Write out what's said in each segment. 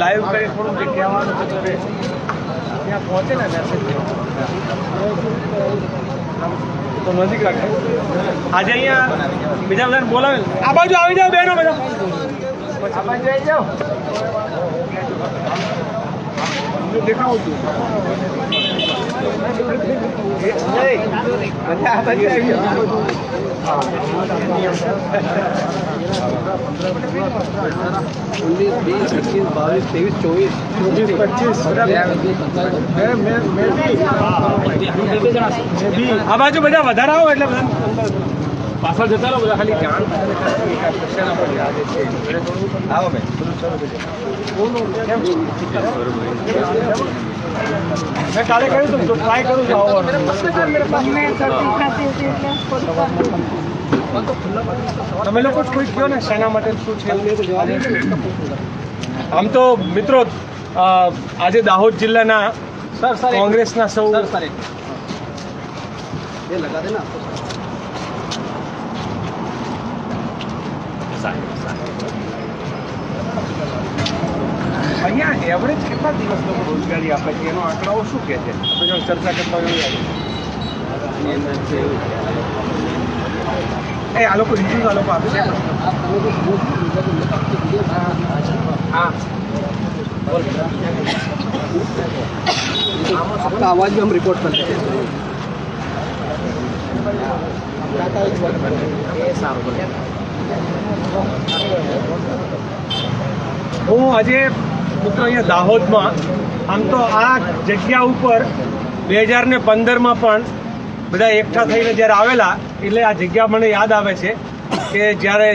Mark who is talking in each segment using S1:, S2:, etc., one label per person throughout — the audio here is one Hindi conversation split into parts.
S1: લાઈવ કરી થોડું જે કહેવાનું છે ત્યારે ત્યાં પહોંચે ને મેસેજ તો નજીક રાખે. આજે અહીંયા બીજા બધાને બોલાવે આ બાજુ આવી જાઓ બહેનો બધા આ બાજુ આવી જાઓ દેખાવું છું બધા. આ બાજુ આવી જાઓ.
S2: उन्नीस बीस इक्कीस बाईस तेईस चौबीस
S1: ચોવીસ પચીસ મેં મેં મેં બી આ બાજુ બધા વધારે આવો એટલે બધા પાછળ જતા રહો બધા ખાલી જાણ. મેં કાલે કહ્યું હતું ટ્રાય કરું છું તમે લોકો જ કોઈ કહો ને શેના માટે શું છે? આમ તો મિત્રો આજે દાહોદ જિલ્લાના કોંગ્રેસના સૌ
S2: એ લગા દેના
S1: અહીંયા એવરેજ કેટલા દિવસ લોકો રોજગારી આપે છે એનો આંકડાઓ શું કહે છે આપણે જો ચર્ચા કરતા હોઈએ એ આ લોકો ઇન્ટરવ્યુ આ લોકો આપે છે હા
S2: आपका आवाज़ भी हम रिकॉर्ड करते हैं
S1: હું આજે મિત્રો અહીંયા દાહોદમાં, આમ તો આ જગ્યા ઉપર બે હજાર ને પંદરમાં પણ બધા એકઠા થઈને જ્યારે આવેલા, એટલે આ જગ્યા મને યાદ આવે છે કે જ્યારે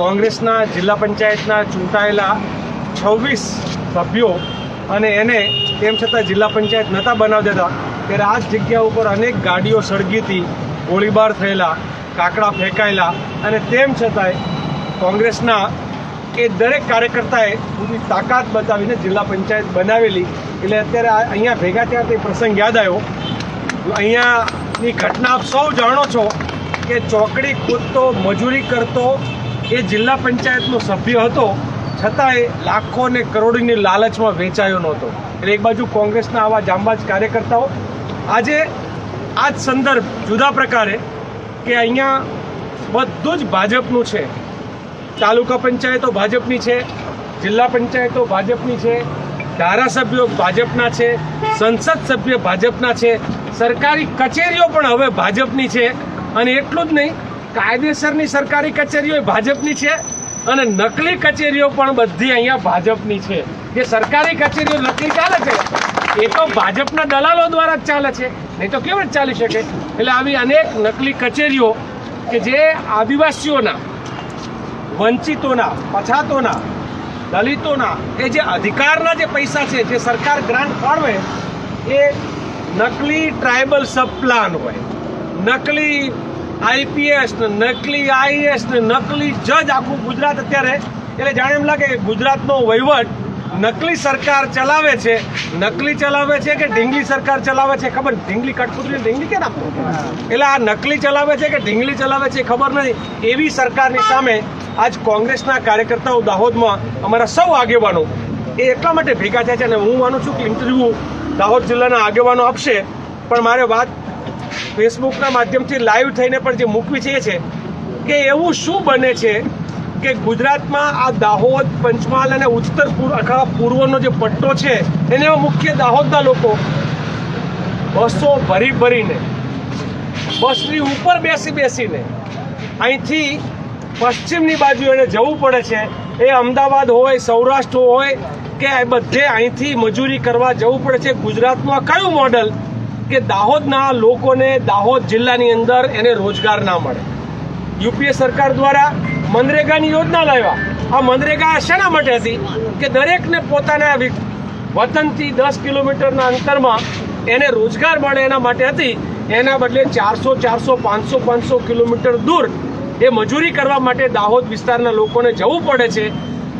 S1: કોંગ્રેસના જિલ્લા પંચાયતના ચૂંટાયેલા છવ્વીસ સભ્યો અને એને તેમ છતાં જિલ્લા પંચાયત નહોતા બનાવી દેતા ત્યારે આ જ જગ્યા ઉપર અનેક ગાડીઓ સળગી હતી, ગોળીબાર થયેલા. કાકડા ફેંકાયેલા અને તેમ છતાંય કોંગ્રેસના એ દરેક કાર્યકર્તાએ પૂરી તાકાત બતાવીને જિલ્લા પંચાયત બનાવેલી. એટલે અત્યારે અહીંયા ભેગા થયા તે પ્રસંગ યાદ આવ્યો. અહીંયાની ઘટના આપ સૌ જાણો છો કે ચોકડી કૂદતો મજૂરી કરતો એ જિલ્લા પંચાયતનો સભ્ય હતો. છતાંય લાખો ને કરોડોની લાલચમાં વેચાયો નહોતો. એટલે એક બાજુ કોંગ્રેસના આવા જાંબાજ કાર્યકર્તાઓ. આજે આ જ સંદર્ભ જુદા પ્રકારે કે અહીંયા બધું જ ભાજપનું છે. તાલુકા પંચાયતો ભાજપની છે, જિલ્લા પંચાયતો ભાજપની છે, ધારાસભ્યો ભાજપના છે, સંસદ સભ્ય ભાજપના છે, સરકારી કચેરીઓ પણ હવે ભાજપની છે. અને એટલું જ નહીં, કાયદેસરની સરકારી કચેરીઓ ભાજપની છે અને નકલી કચેરીઓ પણ બધી અહીંયા ભાજપની છે. જે સરકારી કચેરીઓ નકલી ચાલે છે, એ તો ભાજપના દલાલો દ્વારા જ ચાલે છે. નહીં તો કેવું ચાલી શકે? એટલે આવી અનેક નકલી કચેરીઓ કે જે આદિવાસીઓના, વંચિતોના, પછાતોના, દલિતોના એ જે અધિકારના જે પૈસા છે, જે સરકાર ગ્રાન્ટ ફાળવે એ નકલી ટ્રાઇબલ સબ પ્લાન હોય. નકલી આઈપીએસ ને નકલી આઈએસ ને નકલી જજ આખું ગુજરાત અત્યારે, એટલે જાણે એમ લાગે ગુજરાતનો વહીવટ નકલી સરકાર ચલાવે છે, નકલી ચલાવે છે કે ઢીંગલી સરકાર ચલાવે છે? ખબર ઢીંગલી કઠપુતળી ઢીંગલી કે એટલે આ નકલી ચલાવે છે કે ઢીંગલી ચલાવે છે ખબર નથી. એવી સરકારની સામે આજ કોંગ્રેસના કાર્યકર્તાઓ દાહોદમાં અમારા સૌ આગેવાનો એ એટલા માટે ભેગા થયા છે અને હું માનું છું કે ઇન્ટરવ્યૂ દાહોદ જિલ્લાના આગેવાનો આપશે. પણ મારે વાત ફેસબુકના માધ્યમથી લાઈવ થઈને પણ જે મૂકવી છે એ છે કે એવું શું બને છે કે ગુજરાતમાં આ દાહોદ, પંચમહાલ અને ઉત્તર આખા પૂર્વનો જે પટ્ટો છે, એને મુખ્ય દાહોદના લોકો બસો ભરી ભરીને, બસની ઉપર બેસી બેસીને અહીંથી પશ્ચિમની બાજુ એને જવું પડે છે. એ અમદાવાદ હોય, સૌરાષ્ટ્ર હોય, કે બધે અહીંથી મજૂરી કરવા જવું પડે છે. ગુજરાતમાં કયું મોડલ કે દાહોદના લોકોને દાહોદ જિલ્લાની અંદર એને રોજગાર ના મળે? યુપીએ સરકાર દ્વારા મનરેગાની યોજના લાવ્યા. આ મનરેગા શેના માટે હતી? કે દરેકને પોતાના વતનથી દસ કિલોમીટરના અંતરમાં એને રોજગાર મળે એના માટે હતી. એના બદલે ચારસો ચારસો, પાંચસો પાંચસો કિલોમીટર દૂર એ મજૂરી કરવા માટે દાહોદ વિસ્તારના લોકોને જવું પડે છે.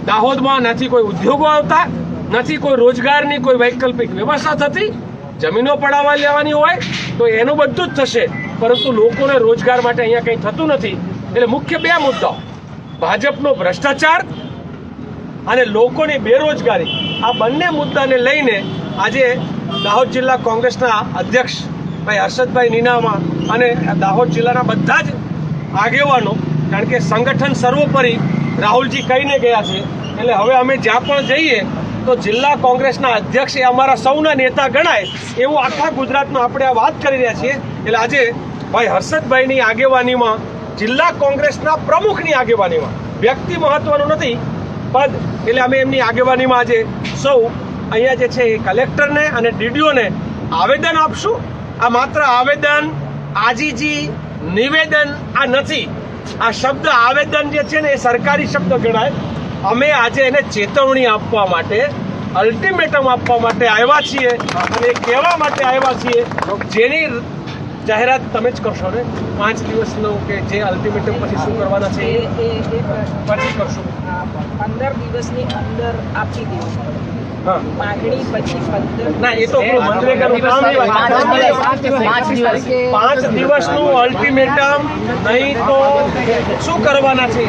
S1: દાહોદમાં નથી કોઈ ઉદ્યોગો આવતા, નથી કોઈ રોજગારની કોઈ વૈકલ્પિક વ્યવસ્થા થતી. જમીનો પડાવવા લેવાની હોય તો એનું બધું જ થશે. પરંતુ લોકોને રોજગાર માટે અહીંયા કંઈ થતું નથી. એટલે મુખ્ય બે મુદ્દાઓ. ભાજપનો ભ્રષ્ટાચાર અને લોકોની બેરોજગારી. આ બંને મુદ્દાને લઈને આજે દાહોદ જિલ્લા કોંગ્રેસના અધ્યક્ષ ભાઈ હર્ષદભાઈ નીનામા અને દાહોદ જિલ્લાના બધા જ આગેવાનો, કારણ કે સંગઠન સર્વોપરી રાહુલજી કહીને ગયા છે, એટલે હવે અમે જ્યાં પણ જઈએ તો જિલ્લા કોંગ્રેસના અધ્યક્ષ એ અમારા સૌના નેતા ગણાય એવું આખા ગુજરાતમાં આપણે આ વાત કરી રહ્યા છીએ. એટલે આજે ભાઈ હર્ષદભાઈની આગેવાનીમાં જિલ્લા કોંગ્રેસના પ્રમુખની આગેવાનીમાં. વ્યક્તિ મહત્વનું નથી, પદ એટલે અમે એમની આગેવાનીમાં આજે સૌ અહીંયા જે છે એ કલેક્ટરને અને ડીડીઓને આવેદન આપશું. આ માત્ર આવેદન, આજીજી, નિવેદન આ નથી. આ શબ્દ આવેદન જે છે ને એ સરકારી શબ્દ ગણાય. અમે આજે એને ચેતવણી આપવા માટે અલ્ટિમેટમ આપવા માટે આવ્યા છીએ અને કહેવા માટે આવ્યા છીએ. જેની જાહેરાત તમે જ કરશો ને? પાંચ દિવસનો કે જે અલ્ટિમેટમ પછી શું કરવાના છે
S3: એ
S1: એ પછી કરશો.
S3: પંદર દિવસની અંદર આપી દેવું. માગણી પછી
S1: ના એ તો.
S3: પાંચ દિવસ.
S1: પાંચ દિવસનું અલ્ટિમેટમ નહીં તો શું કરવાના છે?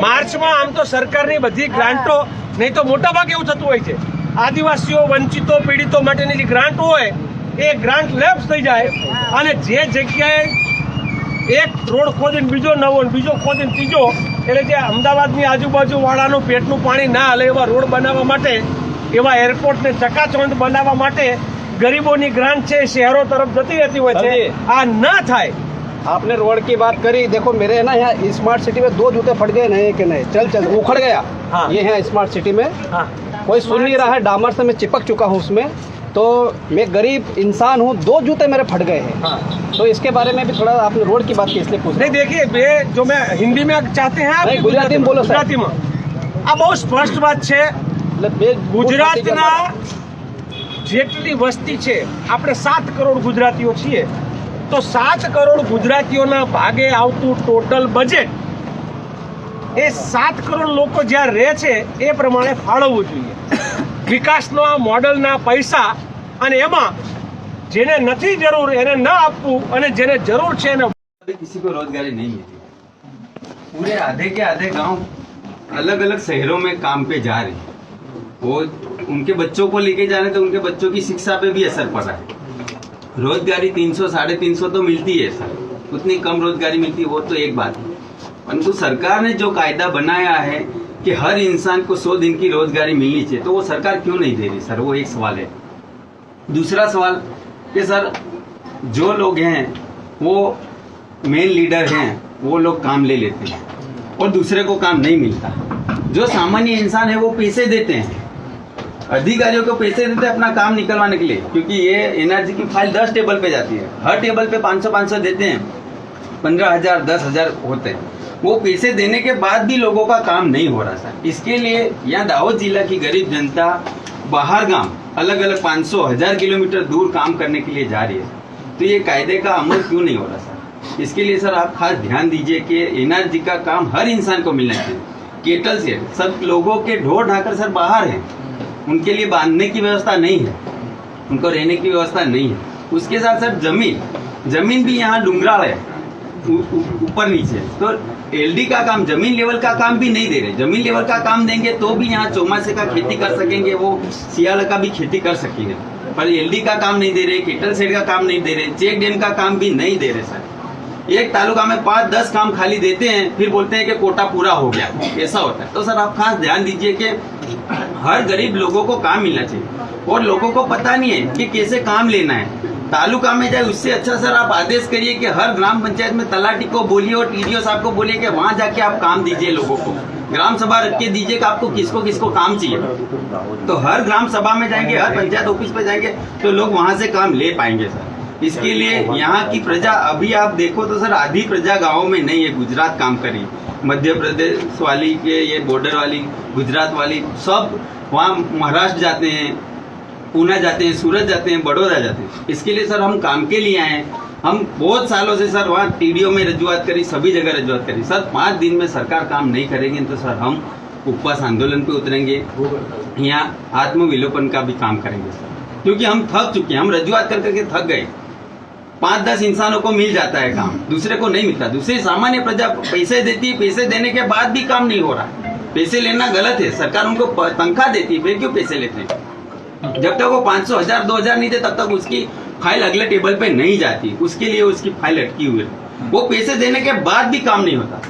S1: માર્ચમાં આમ તો સરકારની બધી ગ્રાન્ટો નહીં તો મોટા ભાગે એવું થતું હોય છે. આદિવાસીઓ વંચિતો પીડિતો માટેની જે ગ્રાન્ટ હોય એ ગ્રાન્ટ લેપ્સ થઈ જાય અને જે જગ્યાએ એક રોડ ખોદીને બીજો નવો ને બીજો ખોદીને ત્રીજો એટલે જે અમદાવાદની આજુબાજુ વાળાનું પેટનું પાણી ના હલે એવા રોડ બનાવવા માટે એવા એરપોર્ટને ચકાચોંધ બનાવવા માટે ગરીબોની ગ્રાન્ટ છે એ શહેરો તરફ જતી રહેતી હોય છે આ ના થાય
S2: आपने रोड की बात करी देखो मेरे है ना यहाँ स्मार्ट सिटी में दो जूते फट गए नहीं कि नहीं चल चल उखड़ गया
S1: हाँ।
S2: ये है स्मार्ट सिटी में
S1: હા
S2: कोई सुन नहीं रहा है डामर से मैं चिपक चुका हूँ उसमें तो मैं गरीब इंसान हूँ दो जूते मेरे फट गए हैं
S1: हाँ
S2: तो इसके बारे में भी थोड़ा आपने रोड की बात की इसलिए पूछ
S1: नहीं देखिए वे जो मैं हिंदी में चाहते हैं आप
S2: नहीं, गुजराती में बोलो, साहब।
S1: ગુજરાતીમાં આ બહુ સ્પષ્ટ વાત છે
S2: मतलब बे-
S1: ગુજરાતના જેટલી વસ્તી છે આપણે સાત કરોડ ગુજરાતીઓ છીએ તો સાત કરોડ ગુજરાતીઓના ભાગે આવતું ટોટલ બજેટ એ સાત કરોડ લોકો જ્યાં રહે છે એ પ્રમાણે ફાળવવું જોઈએ વિકાસનો આ મોડલના પૈસા અને એમાં જેને નથી જરૂર એને ન આપવું અને જેને જરૂર છે એને
S4: अभी किसी को रोजगारी नहीं मिली पूरे आधे के आधे गांव अलग अलग शहरों में काम पे जा रहे हैं वो उनके बच्चों को लेके जा रहे हैं तो उनके बच्चों की शिक्षा पे भी असर पड़ रहा है रोजगारी तीन सौ साढ़े तीन सौ तो मिलती है सर उतनी कम रोजगारी मिलती है वो तो एक बात है परंतु सरकार ने जो कायदा बनाया है कि हर इंसान को सौ दिन की रोजगारी मिलनी चाहिए तो वो सरकार क्यों नहीं दे रही सर वो एक सवाल है दूसरा सवाल कि सर, जो लोग हैं, वो मेन लीडर हैं, वो लोग काम ले लेते हैं और दूसरे को काम नहीं मिलता। जो सामान्य इंसान है, वो पैसे देते हैं। अधिकारियों को पैसे देते हैं अपना काम निकलवाने के लिए, क्योंकि ये एनर्जी की फ़ाइल दस टेबल पे जाती है। हर टेबल पे 500 500 देते हैं। पंद्रह हज़ार, दस हज़ार होते हैं। वो पैसे देने के बाद भी लोगों का काम नहीं हो रहा, सर। इसके लिए यहाँ दाहोद जिला की गरीब जनता बाहर गाँव अलग अलग 500 हज़ार किलोमीटर दूर काम करने के लिए जा रही है। तो ये कायदे का अमल क्यों नहीं हो रहा, सर? इसके लिए, सर, आप खास ध्यान दीजिए कि एनर्जी का काम हर इंसान को मिलना चाहिए। केटल से सब लोगों के ढोर ढाकर, सर, बाहर हैं। उनके लिए बांधने की व्यवस्था नहीं है। उनको रहने की व्यवस्था नहीं है। उसके साथ, सर, ज़मीन। ज़मीन भी यहाँ डूंगराल है। ऊपर नीचे। तो एलडी का काम, ज़मीन लेवल का काम भी नहीं दे रहे। ज़मीन लेवल का काम देंगे तो भी यहाँ चौमासे का खेती कर सकेंगे, वो सियाल का भी खेती कर सकेंगे। पर एलडी का काम नहीं दे रहे केटल सेड का काम नहीं दे रहे चेक डैम का काम भी नहीं दे रहे, सर। एक तालुका में पाँच, दस काम खाली देते हैं, फिर बोलते हैं कि कोटा पूरा हो गया। ऐसा होता है। तो सर, आप खास ध्यान दीजिए कि हर गरीब लोगों को काम मिलना चाहिए। और लोगों को पता नहीं है कि कैसे काम लेना है। तालुका में जाए, उससे अच्छा सर आप आदेश करिए कि हर ग्राम पंचायत में तलाटी को बोलिए और टीडीओ साहब को बोलिए कि वहाँ जाके आप काम दीजिए लोगों को। ग्राम सभा रख के दीजिए कि आपको किसको किसको काम चाहिए। तो हर ग्राम सभा में जाएँगे, हर पंचायत ऑफ़िस पे जाएँगे तो लोग वहाँ से काम ले पाएँगे सर। इसके लिए यहाँ की प्रजा, अभी आप देखो तो सर आधी प्रजा गाँव में नहीं है, गुजरात काम करी मध्य प्रदेश वाली के, ये बॉर्डर वाली, गुजरात वाली, सब वहाँ महाराष्ट्र जाते हैं। पूना जाते हैं, सूरत जाते हैं, बड़ौदा जाते हैं। इसके लिए सर हम काम के लिए आए हैं। हम बहुत सालों से सर वहाँ टीडीओ में रजुआत करी, सभी जगह रजुआत करी। सर, पाँच दिन में सरकार काम नहीं करेगी तो सर हम उपवास आंदोलन पे उतरेंगे। यहाँ आत्मविलोपन का भी काम करेंगे सर। क्योंकि हम थक चुके हैं, हम रजुआत कर करके थक गए। पाँच दस इंसानों को मिल जाता है काम, दूसरे को नहीं मिलता। दूसरी सामान्य प्रजा पैसे देती है, पैसे देने के बाद भी काम नहीं हो रहा। पैसे लेना गलत है, सरकार उनको तनख्वाह देती है, फिर क्यों पैसे लेते हैं? जब तक वो पाँच सौ हज़ार दो हज़ार नहीं दे तब तक उसकी फ़ाइल अगले टेबल पे नहीं जाती। उसके लिए उसकी फ़ाइल अटकी हुई है। वो पैसे देने के बाद भी काम नहीं होता।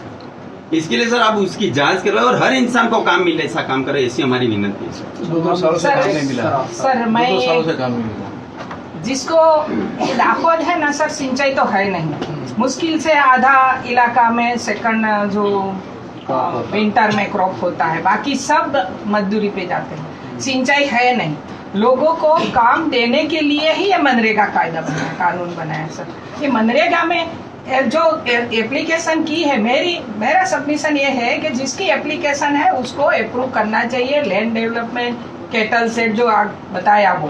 S4: इसके लिए सर आप उसकी जाँच करो और हर इंसान को काम मिले ऐसा काम करो ऐसी हमारी विनती है सर।
S5: दो दो सालों से
S3: सर,
S5: काम नहीं मिला।
S3: सर, मैं
S5: दो सालों से काम नहीं मिला।
S3: जिसको ये है ना सर सिंचाई तो है नहीं। मुश्किल से आधा इलाका में सेकंड जो विंटर में क्रॉप होता है। बाकी सब मजदूरी पे जाते हैं। सिंचाई है नहीं। लोगों को काम देने के लिए ही ये मनरेगा कायदा बनाया कानून बनाया सर। ये मनरेगा में जो एप्लीकेशन की है मेरी, मेरा सबमिशन ये है कि जिसकी एप्लीकेशन है उसको अप्रूव करना चाहिए लैंड डेवलपमेंट केटल सेट जो आप बताया वो।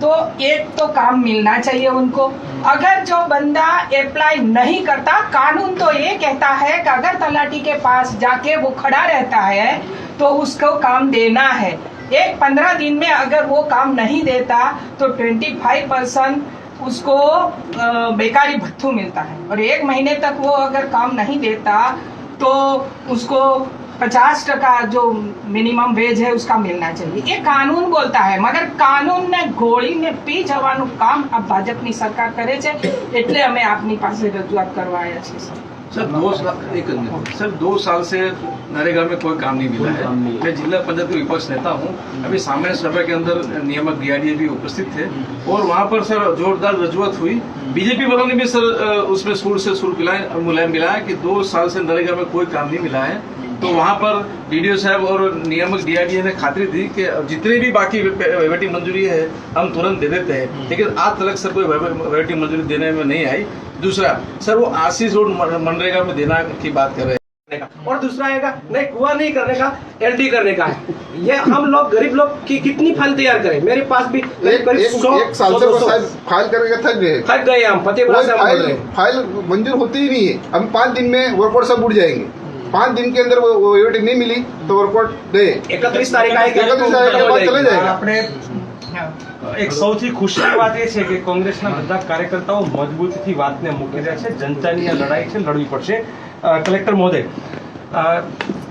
S3: तो एक तो काम मिलना चाहिए उनको। अगर जो बंदा अप्लाई नहीं करता, कानून तो ये कहता है कि अगर तलाटी के पास जाके वो खड़ा रहता है तो उसको काम देना है। एक पंद्रह दिन में अगर वो काम नहीं देता तो ट्वेंटी फाइव परसेंट उसको अ, बेकारी भत्थू मिलता है और एक महीने तक वो अगर काम नहीं देता तो उसको पचास टका जो મિનિમમ વેજ है उसका मिलना चाहिए ये કાનૂન બોલતા है મગર કાનૂનને ગોળીને પી જવાનું કામ આ ભાજપની સરકાર કરે છે એટલે અમે આપની પાસે રજૂઆત કરવા આવ્યા છીએ સર
S5: सर दो साल एक सर दो साल से नरेगा में कोई काम नहीं मिला है। मैं जिला पंचायत के विपक्ष नेता हूँ। अभी सामान्य सभा के अंदर नियामक डीआरडीए भी उपस्थित थे। और वहाँ पर सर जोरदार रजूआत हुई। बीजेपी वालों ने भी सर उसमें सुर से सुर मुलायम मिलाया कि दो साल से नरेगा में कोई काम नहीं मिला है। तो वहाँ पर डीडीओ साहब और नियामक डीआरडीए ने खातरी दी कि जितने भी बाकी वेटी मंजूरी है हम तुरंत दे देते हैं। लेकिन आज तक सर कोई वेटी मंजूरी देने में नहीं आई। दूसरा सर वो आशीष रोड मनरेगा में देना की बात कर रहे हैं।
S2: और दूसरा आएगा नहीं कुआ नहीं करने का एलडी करने का है। ये हम लोग गरीब लोग की कितनी फ़ाइल तैयार करें? मेरे पास भी
S6: एक, एक,
S2: सो,
S6: एक साल
S2: से
S6: फ़ाइल थक गए।
S2: थक गए हम फतेहपुरा
S6: फ़ाइल मंजूर होती ही नहीं है। हम पाँच दिन में वर्कआउट सब उड़ जाएँगे। पाँच दिन के अंदर वो नहीं मिली तो वर्कआउट दे
S2: इकतीस तारीख आएगी
S6: इकतीस तारीख के बाद चले जाएगा।
S1: अपने એક સૌથી ખુશીની વાત એ છે કે કોંગ્રેસના બધા કાર્યકર્તાઓ મજબૂતીથી વાતને મૂકી રહ્યા છે જનતાની આ લડાઈ છે લડવી પડશે અ, कलेक्टर महोदय अ,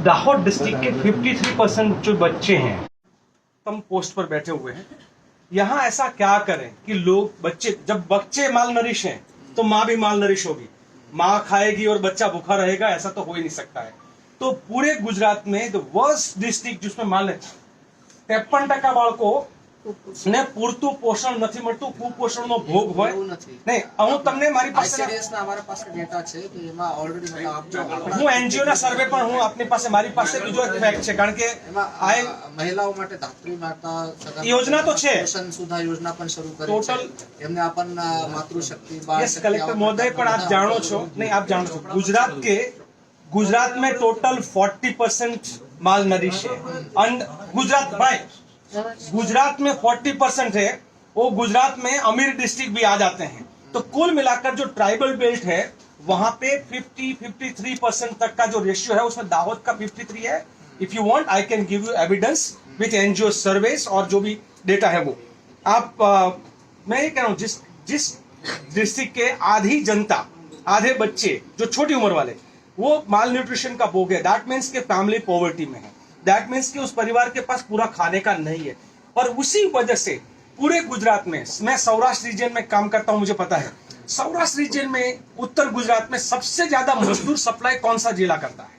S1: दाहोद डिस्ट्रिक्ट के 53 परसेंट जो बच्चे हैं कम पोस्ट पर बैठे हुए हैं यहाँ ऐसा क्या करें कि लोग बच्चे जब बच्चे माल नरिश हैं तो माँ भी माल नरिश होगी माँ खाएगी और बच्चा भूखा रहेगा ऐसा तो हो ही नहीं सकता है तो पूरे गुजरात में द वर्स्ट डिस्ट्रिक्ट जिसमें माल ત્રેપન ટકા બાળકો ને પૂરતું પોષણ નથી મળતું કુપોષણનો ભોગ હોય. નહીં હું તમને મારી પાસે હું એનજીઓ ના સર્વે પણ હું આપની પાસે મારી પાસે બીજો એક ફેક્ટ છે કારણ કે
S7: મહિલાઓ માટે ધાત્રી માતા
S1: યોજના તો છે.
S7: પોષણ સુધા યોજના પણ શરૂ કરી ટોટલ એમને આપણ માતૃશક્તિ યસ
S1: કલેક્ટર
S7: મહોદય
S1: પણ આપ જાણો છો. નહીં આપ જાણો છો. ગુજરાત કે ગુજરાત મેં ટોટલ 40% માલ નરી છે. અને ગુજરાત ભાઈ गुजरात में 40 परसेंट है वो गुजरात में अमीर डिस्ट्रिक्ट भी आ जाते हैं। तो कुल मिलाकर जो ट्राइबल बेल्ट है वहाँ पे 50 53 परसेंट तक का जो रेशियो है उसमें दाहोद का 53 है। If you want I can give you evidence with NGO surveys और जो भी डेटा है वो। आप अ, मैं ये कह रहा हूँ जिस जिस डिस्ट्रिक्ट के आधी जनता
S8: आधे बच्चे जो छोटी उम्र वाले वो माल न्यूट्रिशन का भोग है। दैट मीन्स के फैमिली पॉवर्टी में है। दैट मीन्स कि उस परिवार के पास पूरा खाने का नहीं है। और उसी वजह से पूरे गुजरात में मैं सौराष्ट्र रीजन में काम करता हूँ मुझे पता है। सौराष्ट्र रीजन में उत्तर गुजरात में सबसे ज़्यादा मजदूर सप्लाई कौन सा जिला करता है?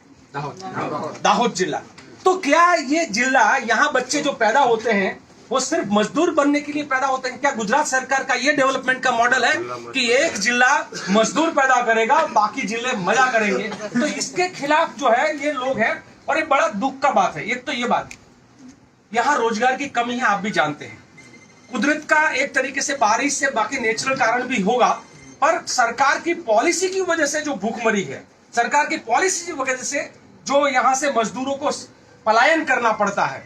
S8: दाहोद। जिला। तो क्या ये जिला यहाँ बच्चे जो पैदा होते हैं वो सिर्फ़ मजदूर बनने के लिए पैदा होते हैं? क्या गुजरात सरकार का ये डेवलपमेंट का मॉडल है कि एक जिला मजदूर पैदा करेगा बाकी ज़िले मज़ा करेंगे? तो इसके खिलाफ जो है ये लोग हैं और ये बड़ा दुख का बात है, एक तो ये बात, यहाँ रोज़गार की कमी है, आप भी जानते हैं। कुदरत का एक तरीके से बारिश से बाकी नेचुरल कारण भी होगा, पर सरकार की पॉलिसी की वजह से जो भूखमरी है, सरकार की पॉलिसी की वजह से जो यहाँ से मजदूरों को पलायन करना पड़ता है,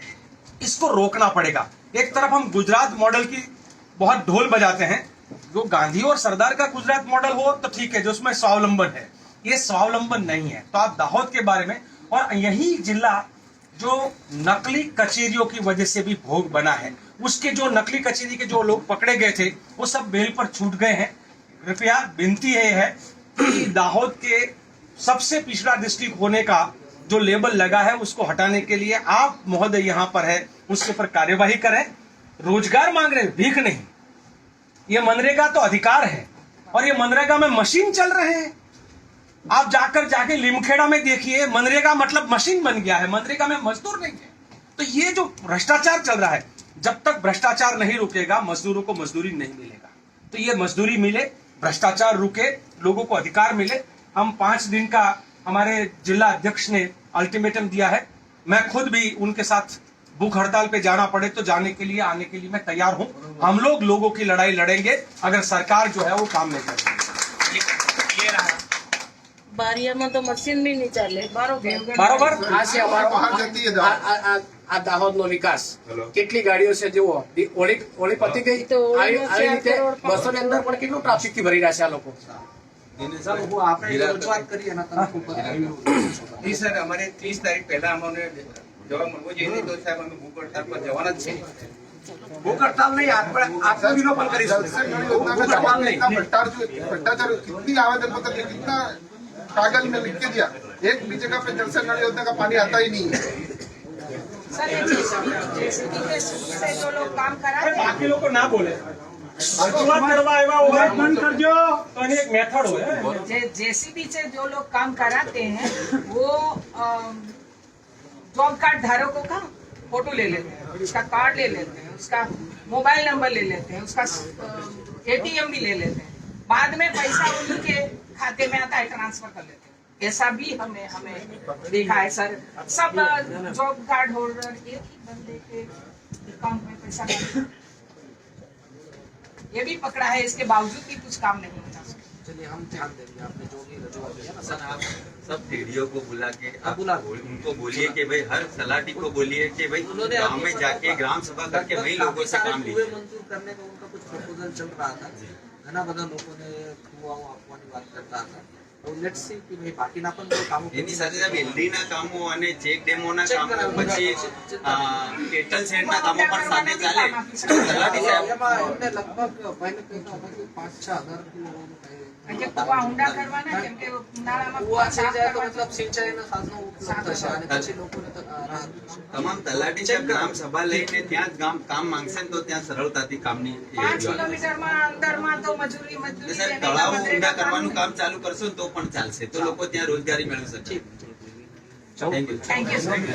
S8: इसको रोकना पड़ेगा। एक तरफ़ हम गुजरात मॉडल की बहुत ढोल बजाते हैं, जो गांधी और सरदार का गुजरात मॉडल हो तो ठीक है, जो उसमें स्वावलंबन है। ये स्वावलंबन नहीं है। तो आप दाहोद के बारे में और यही जिला जो नकली कचेरियों की वजह से भी भोग बना है, उसके जो नकली कचेरी के जो लोग पकड़े गए थे, वो सब बेल पर छूट गए हैं। कृपया विनती ये है कि दाहोद के सबसे पिछड़ा डिस्ट्रिक्ट होने का जो लेबल लगा है, उसको हटाने के लिए आप महोदय यहाँ पर है उसके ऊपर कार्यवाही करें। रोज़गार मांग रहे भीख नहीं। ये मनरेगा तो अधिकार है, और ये मनरेगा में मशीन चल रहे हैं। आप जाकर जाके लिमखेड़ा में देखिए, मनरेगा मतलब मशीन बन गया है, मनरेगा में मजदूर नहीं है। तो ये जो भ्रष्टाचार चल रहा है, जब तक भ्रष्टाचार नहीं रुकेगा, मजदूरों को मजदूरी नहीं मिलेगा। तो ये मजदूरी मिले, भ्रष्टाचार रुके, लोगों को अधिकार मिले। हम पाँच दिन का हमारे जिला अध्यक्ष ने अल्टीमेटम दिया है। मैं खुद भी उनके साथ भूख हड़ताल पे जाना पड़े तो जाने के लिए, आने के लिए मैं तैयार हूँ। हम लोग लोगों की लड़ाई लड़ेंगे, अगर सरकार जो है वो काम नहीं करेगी।
S9: બારિયામાં તો મશીન બી નહીં ચાલે. બરોબર?
S7: આ છે અમારો આ દાહોદ. નો વિકાસ. કેટલી ગાડીઓ છે જુઓ. ઓળી ઓળી પતી ગઈ. આવી રીતે બસો ની અંદર પણ કેટલું ટ્રાફિકથી ભરી રહ્યા છે આ લોકો?
S4: સર અમારે ત્રીસ તારીખ પહેલા અમને જવા મળવો જોઈએ. તો સાહેબ અમે ભૂખ હડતાલ પર જવાના જ છે
S7: ભૂખ હડતાલ નહીં આપણે આત્મવિલોપન કરીશું.
S6: ભૂખ હડતાલ નહીં. ભ્રષ્ટાચાર કેટલી આવેદન પત્ર કેટલા कागज़ में लिख के दिया। एक भी जगह पे जल से नल योजना का पानी आता ही नहीं है।
S3: सर ये से जो लोग काम कराते हैं।
S8: बाकी लोग को ना बोले।
S3: तो जेसीबी से जो लोग काम कराते हैं वो जॉब कार्ड धारकों का फ़ोटो ले लेते हैं उसका कार्ड ले लेते हैं उसका मोबाइल नंबर ले लेते हैं उसका एटीएम भी ले लेते हैं। बाद में पैसा उन्हीं के खाते में आता है ट्रांसफ़र कर लेते हैं। ऐसा भी हमें हमें देखा है सर। सब जॉब कार्ड होल्डर एक ही बंदे के अकाउंट में पैसा ये भी पकड़ा है इसके बावजूद भी कुछ काम नहीं होता।
S7: चलिए हम ध्यान देंगे आपने जो भी रजूआत
S4: आप सबको बुला के हाँ, आप
S7: बुला
S4: उनको बोलिए कि भाई हर सलाटी को बोलिए कि भाई उन्होंने गाँव में जाके ग्राम सभा करके वही लोगों से काम लिए
S7: मंजूर करने का उनका कुछ प्रपोजल चल रहा था। ઘણા બધા લોકોને કુવાઓ આપવાની વાત કરતા હતા. તો લેટ્સ સી કે ભાઈ બાકીના પણ કામો
S4: એની સાથે સાથે એલડી કામો અને ચેક ડેમોના કામો પછી કેટલ સેટના કામો પણ સાથે ચાલે. તલાટી સાહેબ.
S7: એમાં એમને લગભગ પહેલે કહેતા હતા કે પાંચ છ હજાર
S4: તમામ તલાટી સાહેબ ગ્રામ સભા લઈને ત્યાં જ ગામ કામ માંગશે ને તો ત્યાં સરળતાથી કામની તળાવો ઊંડા કરવાનું
S3: કામ
S4: ચાલુ કરશો તો પણ ચાલશે. તો લોકો ત્યાં રોજગારી મેળવી શકશે thank you
S3: thank you sir